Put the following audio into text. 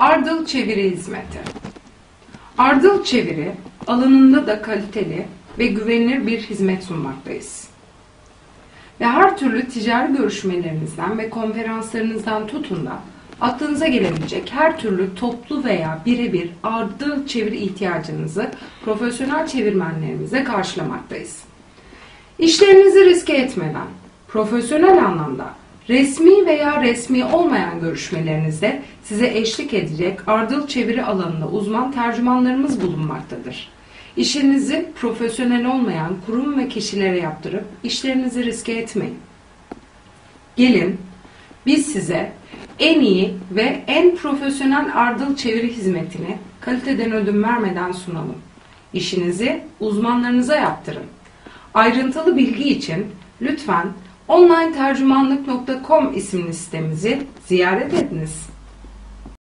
Ardıl Çeviri Hizmeti Ardıl Çeviri alanında da kaliteli ve güvenilir bir hizmet sunmaktayız. Ve her türlü ticari görüşmelerinizden ve konferanslarınızdan tutun da aklınıza gelebilecek her türlü toplu veya birebir ardıl çeviri ihtiyacınızı profesyonel çevirmenlerimize karşılamaktayız. İşlerinizi riske etmeden, profesyonel anlamda resmi veya resmi olmayan görüşmelerinizde size eşlik edecek ardıl çeviri alanında uzman tercümanlarımız bulunmaktadır. İşinizi profesyonel olmayan kurum ve kişilere yaptırıp işlerinizi riske etmeyin. Gelin biz size en iyi ve en profesyonel ardıl çeviri hizmetini kaliteden ödün vermeden sunalım. İşinizi uzmanlarınıza yaptırın. Ayrıntılı bilgi için lütfen onlinetercümanlık.com isimli sitemizi ziyaret ediniz.